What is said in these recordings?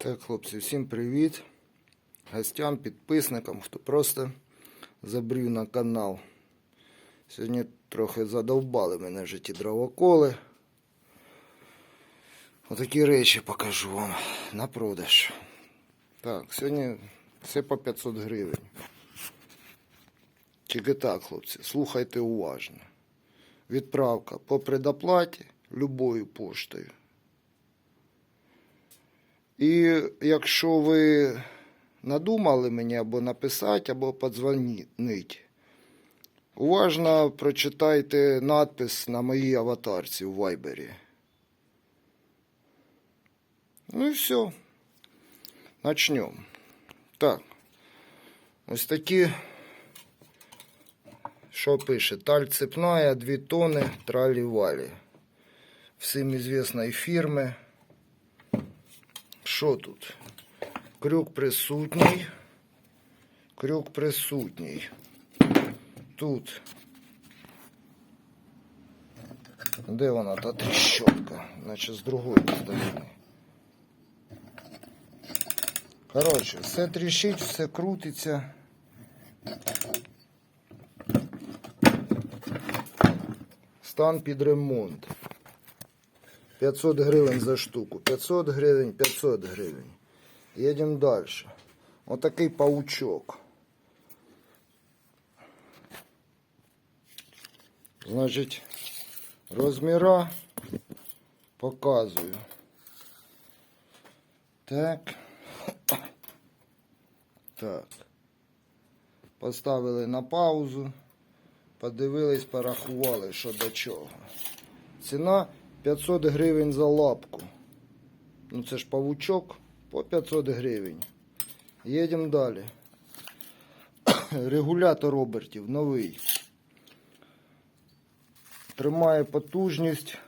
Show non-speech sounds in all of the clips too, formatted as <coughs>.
Так, хлопці, всім привіт. Гостям, підписникам, хто просто забрів на канал. Сьогодні трохи задовбали мене вже ті дровоколи. Отакі речі покажу вам на продаж. Так, сьогодні все по 500 гривень. Тільки так, хлопці, слухайте уважно. Відправка по предоплаті любою поштою. І якщо ви надумали мені або написати, або подзвонити, уважно прочитайте надпис на моїй аватарці у Вайбері. Ну і все. Начнемо. Так. Ось такі. Що пише? Таль цепная, 2 тонни, трали-вали. Всім известної фірми. Що тут? Крюк присутній. Крюк присутній. Тут. Де вона та тріщотка? Наче з другої сторони. Коротше, все тріщить, все крутиться. Стан під ремонт. 500 гривень за штуку. 500 гривень, 500 гривень. Їдемо далі. Отакий паучок. Значить, розміра показую. Так. Так. Поставили на паузу. Подивились, порахували, що до чого. Ціна 500 гривень за лапку. Ну це ж павучок по 500 гривень. Їдемо далі. <coughs> Регулятор обертів новий. Тримає потужність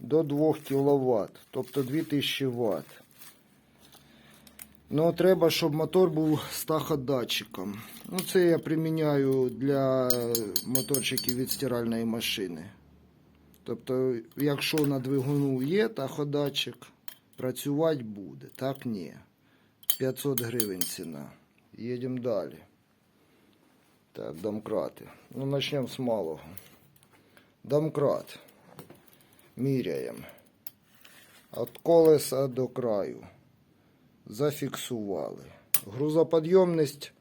до 2 кВт, тобто 2000 Вт. Ну, треба, щоб мотор був з таходатчиком. Ну, це я приміняю для моторчиків від стиральної машини. Тобто, якщо на двигуну є таходатчик, працювати буде. Так ні. 500 гривень ціна. Їдемо далі. Так, домкрати. Ну, почнемо з малого. Домкрат. Міряємо. Від колеса до краю. Зафіксували. Грузоподйомність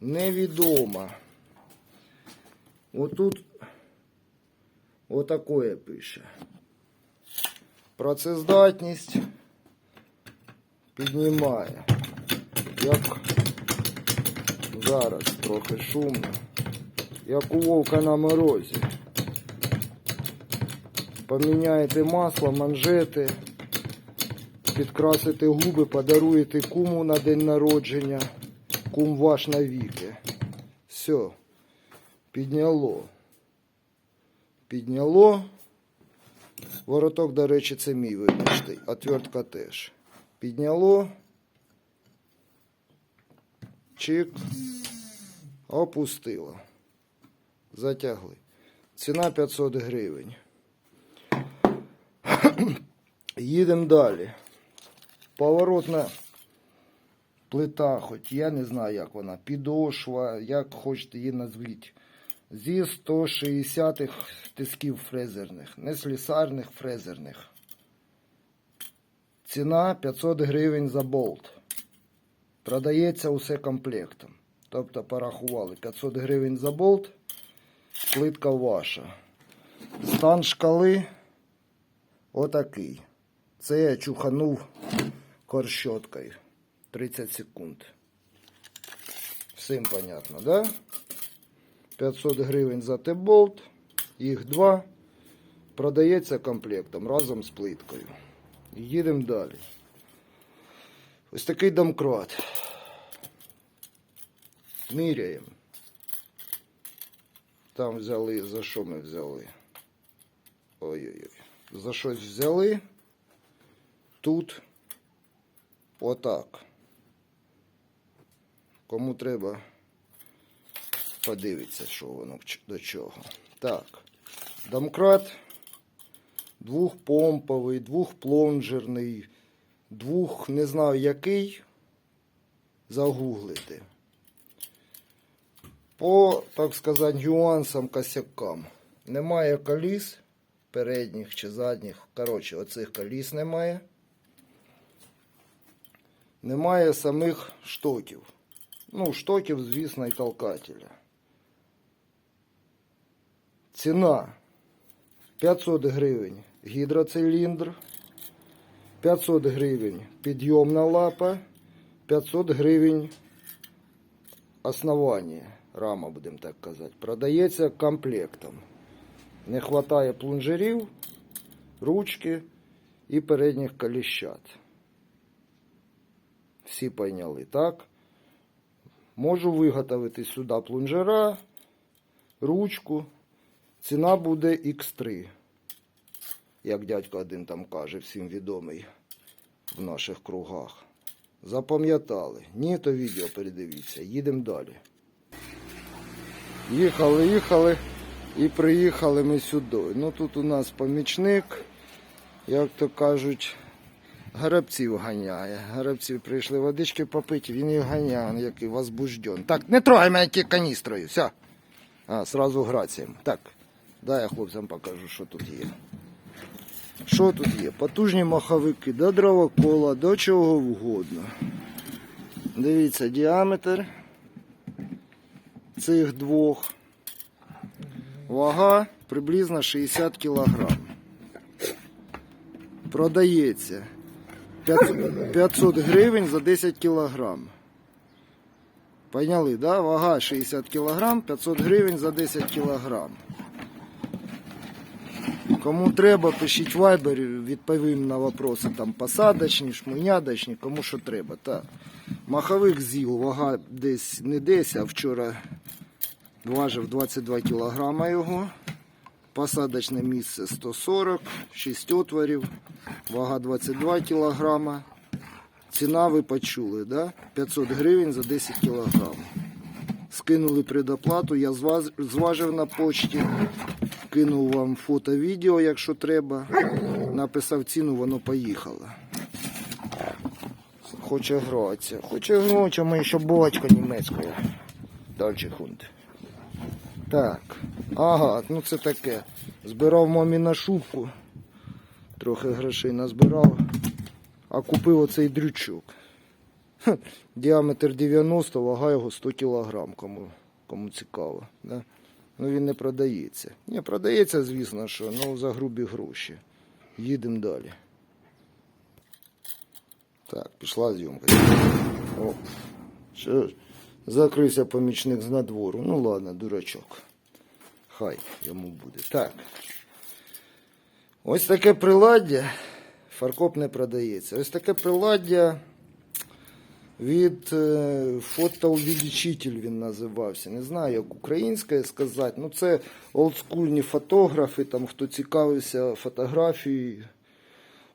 невідома. Отут отакое пише. Працездатність піднімає. Як зараз трохи шумно. Як у вовка на морозі. Поміняєте масло, манжети, підкрасите губи, подаруєте куму на день народження. Кум ваш навіки. Все. Підняло. Підняло. Вороток, до речі, це мій вибачте. Отвертка теж. Підняло. Чик. Опустило. Затягли. Ціна 500 гривень. Їдемо далі. Поворотна плита, хоч я не знаю, як вона, підошва, як хочете її назвіть. Зі 160-х тисків фрезерних, не слісарних фрезерних. Ціна 500 гривень за болт. Продається усе комплектом. Тобто порахували 500 гривень за болт, плитка ваша. Стан шкали отакий. Це я чуханув корщоткою. 30 секунд. Всім понятно, да? 500 гривень за Т-болт. Їх два. Продається комплектом разом з плиткою. Їдемо далі. Ось такий домкрат. Міряємо. Там взяли, за що ми взяли? Ой-ой-ой. За щось взяли. Тут отак. Кому треба, подивиться, що воно до чого. Так. Домкрат двохпомповий, двохплонжерний, двох, не знаю який, загуглити. По, так сказати, нюансам косякам. Немає коліс передніх чи задніх. Коротше, оцих коліс немає. Немає самих штоків. Ну, штоків, звісно, і толкателя. Ціна 500 гривень гідроциліндр, 500 гривень підйомна лапа, 500 гривень основання, рама, будемо так казати. Продається комплектом. Не вистачає плунжерів, ручки і передніх коліщат. Всі пойняли, так? Можу виготовити сюди плунжера, ручку. Ціна буде X3. Як дядько один там каже, всім відомий в наших кругах. Запам'ятали. Ні, то відео передивіться. Їдемо далі. Їхали, їхали і приїхали ми сюди. Ну тут у нас помічник, як то кажуть, Грабців ганяє. Грабців прийшли водички попити, він їх ганяє, який возбужден. Так, не трогай мене ті каністрою, все. А, сразу граціям. Так, дай я хлопцям покажу, що тут є. Що тут є? Потужні маховики до дровокола, до чого вгодно. Дивіться, діаметр цих двох. Вага приблизно 60 кг. Продається 500 500 гривень за 10 кг. Поняли, да? Вага 60 кг, 500 гривень за 10 кг. Кому треба, пишіть вайбер, відповім на вопроси там посадочні, шмунядочні, кому що треба. Так. Маховик ЗІЛ, вага десь не десь, а вчора важив 22 кг його. Посадочне місце 140, 6 отворів, вага 22 кг. Ціна ви почули, да? 500 гривень за 10 кг. Скинули предоплату, я зважив на почті, кинув вам фото, відео, якщо треба. Написав ціну, воно поїхало. Хоче гратися. Хоче гратися, ми ще батько німецькою. Дальше хунт. Так. Ага, ну це таке. Збирав мамі на шубку. Трохи грошей назбирав. А купив оцей дрючок. Хе, Діаметр 90, вага його 100 кг, кому, кому цікаво. Да? Ну він не продається. Ні, продається, звісно, що, ну за грубі гроші. Їдемо далі. Так, пішла зйомка. О, що ж, закрився помічник з надвору. Ну ладно, дурачок. Хай йому буде. Так. Ось таке приладдя. Фаркоп не продається. Ось таке приладдя від е, фотоувеличитель він називався. Не знаю, як українське сказати. Ну, це олдскульні фотографи, там, хто цікавився фотографією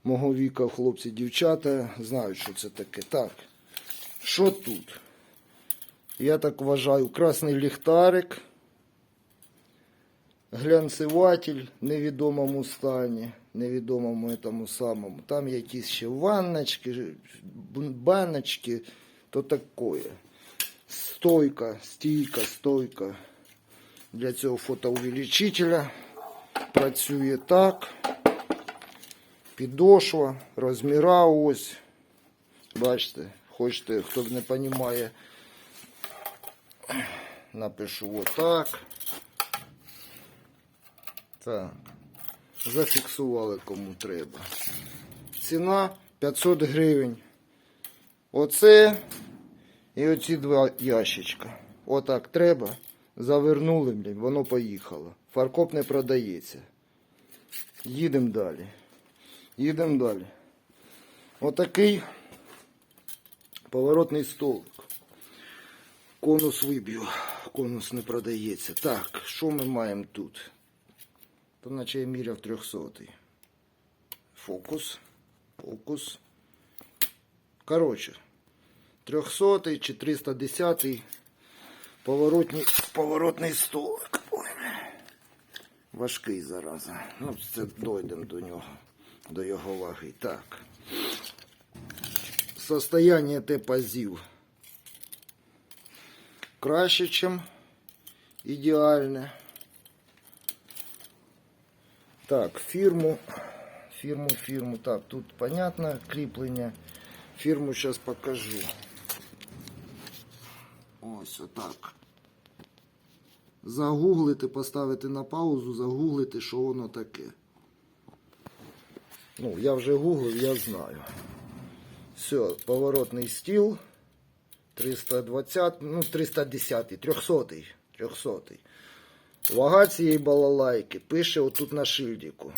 мого віка, хлопці, дівчата, знають, що це таке. Так, що тут? Я так вважаю, красний ліхтарик, глянцеватель в невідомому стані, невідомому тому самому. Там якісь ще ванночки, баночки, то такое. Стойка, стійка, стойка для цього фотоувеличителя. Працює так. Підошва, розміра ось. Бачите, хочете, хто не розуміє, напишу отак. Так. Зафіксували кому треба. Ціна 500 гривень. Оце і оці два ящичка. Отак треба. Завернули, блін, воно поїхало. Фаркоп не продається. Їдемо далі. Їдемо далі. Отакий поворотний столик. Конус виб'ю. Конус не продається. Так, що ми маємо тут? То наче я міряв 300. Фокус. Фокус. Коротше, 300 чи 310 поворотний, поворотний столик. Ой. Важкий зараза. Ну, це дойдемо до нього, до його ваги. Так. состояние те пазів краще, ніж ідеальне. Так, фірму, фірму, фірму. Так, тут понятно кріплення. Фірму зараз покажу. Ось отак. Загуглити, поставити на паузу, загуглити, що воно таке. Ну, я вже гуглив, я знаю. Все, поворотний стіл. 320, ну 310, 300, 300. Вага цієї балалайки пише отут на шильдику.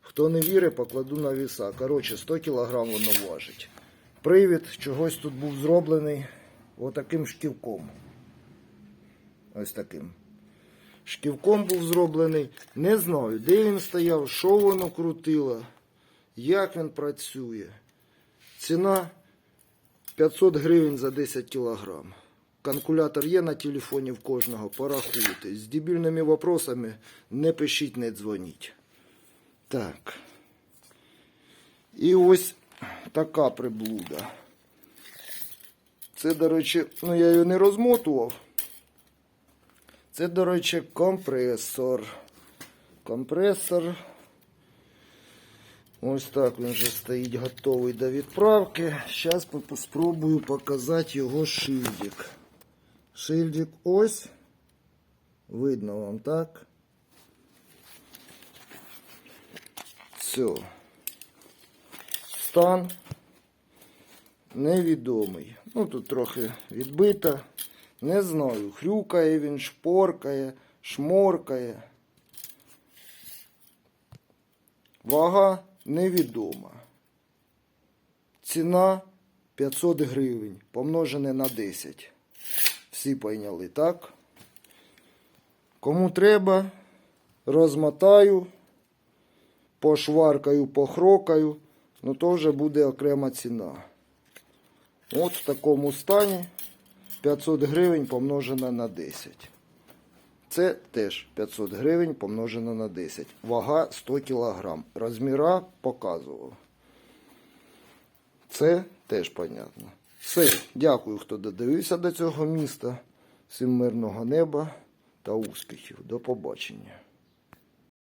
Хто не вірить, покладу на віса. Коротше, 100 кг воно важить. Привід чогось тут був зроблений отаким шківком. Ось таким. Шківком був зроблений. Не знаю, де він стояв, що воно крутило, як він працює. Ціна 500 гривень за 10 кілограм. Калькулятор є на телефоні в кожного, порахуйте. З дебільними вопросами не пишіть, не дзвоніть. Так. І ось така приблуда. Це, до речі, ну я її не розмотував. Це, до речі, компресор. Компресор. Ось так він вже стоїть готовий до відправки. Зараз спробую показати його шильдик. Шильдик ось. Видно вам, так? Все. Стан невідомий. Ну, тут трохи відбито. Не знаю, хрюкає він, шпоркає, шморкає. Вага невідома. Ціна 500 гривень, помножене на 10. Всі пойняли, так? Кому треба, розмотаю, пошваркаю, похрокаю, ну то вже буде окрема ціна. От в такому стані 500 гривень помножено на 10. Це теж 500 гривень помножено на 10. Вага 100 кг. Розміра показував. Це теж понятно. Все, дякую, хто додивився до цього міста. Всім мирного неба та успіхів. До побачення.